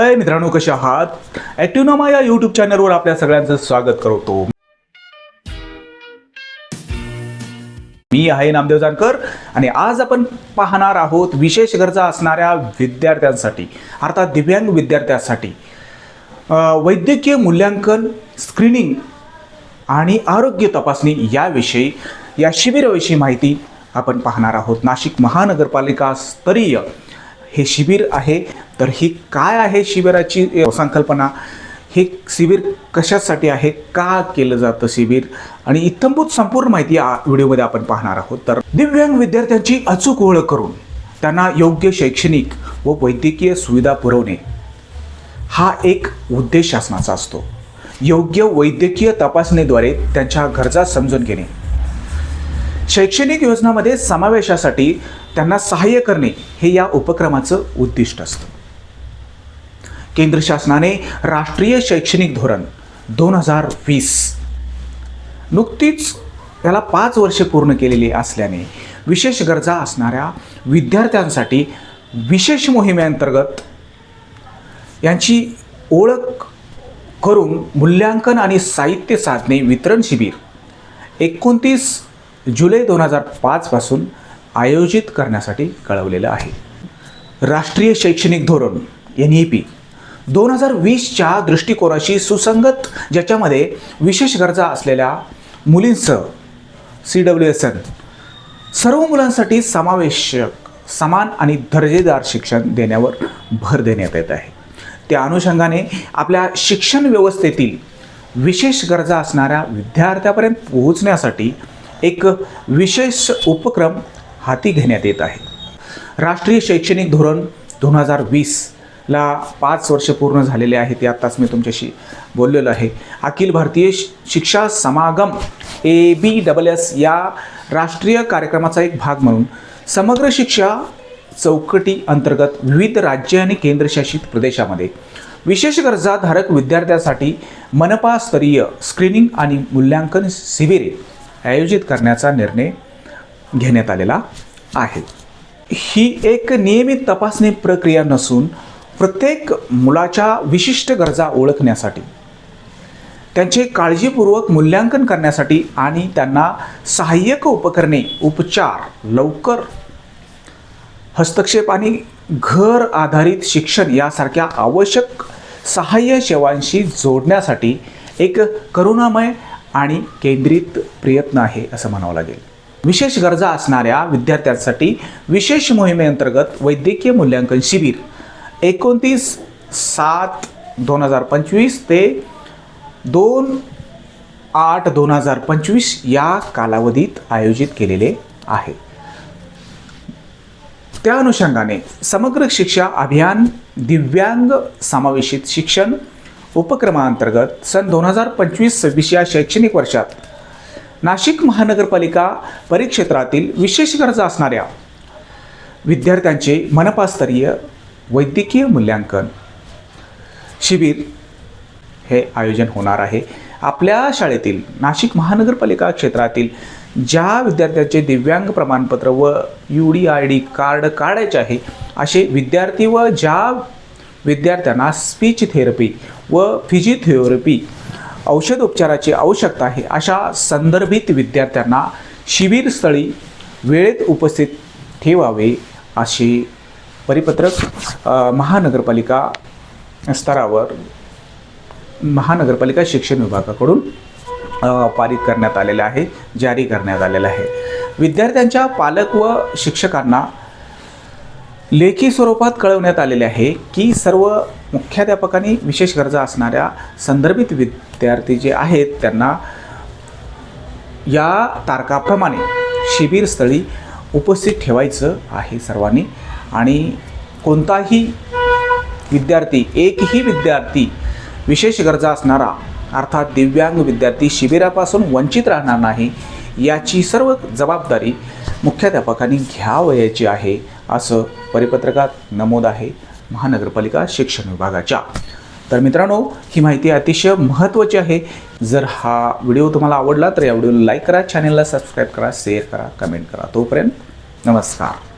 हाय मित्रांनो कसे आहात? ॲक्टिव्हनामा या यूट्यूब चॅनलवर आपल्या सगळ्यांचं स्वागत करतो. मी आहे नामदेव जानकर आणि आज आपण पाहणार आहोत विशेष गरजा असणाऱ्या विद्यार्थ्यांसाठी अर्थात दिव्यांग विद्यार्थ्यांसाठी वैद्यकीय मूल्यांकन स्क्रीनिंग आणि आरोग्य तपासणी याविषयी या शिबिराविषयी माहिती आपण पाहणार आहोत. नाशिक महानगरपालिका स्तरीय हे शिबिर आहे. तर ही काय आहे शिबिराची संकल्पना? हे शिबिर कशासाठी आहे? का केलं जातं शिबिर? आणि इत्थंभूत संपूर्ण माहिती या व्हिडिओमध्ये आपण पाहणार आहोत. तर दिव्यांग विद्यार्थ्यांची अचूक ओळख करून त्यांना योग्य शैक्षणिक व वैद्यकीय सुविधा पुरवणे हा एक उद्देश शासनाचा असतो. योग्य वैद्यकीय तपासणीद्वारे त्यांच्या गरजा समजून घेणे. शैक्षणिक योजनामध्ये समावेशासाठी त्यांना सहाय्य करणे हे या उपक्रमाचं उद्दिष्ट असतं. केंद्र शासनाने राष्ट्रीय शैक्षणिक धोरण दोन हजार वीस. नुकतीच याला पाच वर्षे पूर्ण केलेली असल्याने विशेष गरजा असणाऱ्या विद्यार्थ्यांसाठी विशेष मोहिमेअंतर्गत यांची ओळख करून मूल्यांकन आणि साहित्य साधने वितरण शिबिर एकोणतीस जुलै दोन हजार पाचपासून आयोजित करण्यासाठी कळवलेलं आहे. राष्ट्रीय शैक्षणिक धोरण एन ई पी दोन हजार वीसच्या दृष्टिकोनाशी सुसंगत ज्याच्यामध्ये विशेष गरजा असलेल्या मुलींसह सी डब्ल्यू एस एन सर्व मुलांसाठी समावेशक समान आणि दर्जेदार शिक्षण देण्यावर भर देण्यात येत आहे. त्या अनुषंगाने आपल्या शिक्षण व्यवस्थेतील विशेष गरजा असणाऱ्या विद्यार्थ्यापर्यंत पोहोचण्यासाठी एक विशेष उपक्रम हाती घेण्यात येत आहे. राष्ट्रीय शैक्षणिक धोरण दोन हजार वीस ला पाच वर्ष पूर्ण झालेले आहेत ते आत्ताच मी तुमच्याशी बोललेलो आहे. अखिल भारतीय शिक्षा समागम ए बी डबल एस या राष्ट्रीय कार्यक्रमाचा एक भाग म्हणून समग्र शिक्षा चौकटी अंतर्गत विविध राज्य आणि केंद्रशासित प्रदेशामध्ये विशेष गरजाधारक विद्यार्थ्यांसाठी मनपास्तरीय स्क्रीनिंग आणि मूल्यांकन शिबिरे आयोजित करण्याचा निर्णय घेण्यात आलेला आहे. ही एक नियमित तपासणी प्रक्रिया नसून प्रत्येक मुलाच्या विशिष्ट गरजा ओळखण्यासाठी त्यांचे काळजीपूर्वक मूल्यांकन करण्यासाठी आणि त्यांना सहाय्यक उपकरणे उपचार लवकर हस्तक्षेप आणि घर आधारित शिक्षण यासारख्या आवश्यक सहाय्य सेवांशी जोडण्यासाठी एक करुणामय आणि केंद्रित प्रयत्न आहे असं म्हणावं लागेल. विशेष गरजा असणाऱ्या विद्यार्थ्यांसाठी विशेष मोहिमेअंतर्गत वैद्यकीय मूल्यांकन शिबिर एकोणतीस सात दोन हजार पंचवीस ते दोन आठ दोन हजार पंचवीस या कालावधीत आयोजित केलेले आहे. त्या अनुषंगाने समग्र शिक्षा अभियान दिव्यांग समावेशित शिक्षण उपक्रमांतर्गत सन दोन हजार पंचवीस सव्वीस या शैक्षणिक वर्षात नाशिक महानगरपालिका परिक्षेत्रातील विशेष गरजा असणाऱ्या विद्यार्थ्यांचे मनपास्तरीय वैद्यकीय मूल्यांकन शिबिर हे आयोजन होणार आहे. आपल्या शाळेतील नाशिक महानगरपालिका क्षेत्रातील ज्या विद्यार्थ्यांचे दिव्यांग प्रमाणपत्र व U D I D card काढायचे आहे असे विद्यार्थी व ज्या विद्यार्थ्यांना स्पीच थेरपी व फिजिओथेरपी औषधोपचाराची आवश्यकता आहे अशा संदर्भित विद्यार्थ्यांना शिबिरस्थळी वेळेत उपस्थित ठेवावे असे परिपत्रक महानगरपालिका स्तरावर महानगरपालिका शिक्षण विभागाकडून पारित करण्यात आलेलं आहे जारी करण्यात आलेलं आहे. विद्यार्थ्यांच्या पालक व शिक्षकांना लेखी स्वरूपात कळवण्यात आलेले आहे की सर्व मुख्याध्यापकांनी विशेष गरजा असणाऱ्या संदर्भित विद्यार्थी जे आहेत त्यांना या तारखाप्रमाणे शिबिरस्थळी उपस्थित ठेवायचं आहे सर्वांनी. आणि कोणताही विद्यार्थी एकही विद्यार्थी विशेष गरजा असणारा अर्थात दिव्यांग विद्यार्थी शिबिरापासून वंचित राहणार नाही याची सर्व जबाबदारी मुख्याध्यापकांनी घ्यावयाची आहे असं परिपत्रकात नमूद आहे महानगरपालिका शिक्षण विभागाच्या. तर मित्रांनो ही माहिती अतिशय महत्त्वाची आहे. जर हा व्हिडिओ तुम्हाला आवडला तर या व्हिडिओला लाईक करा चॅनलला सबस्क्राईब करा शेअर करा कमेंट करा. तोपर्यंत नमस्कार.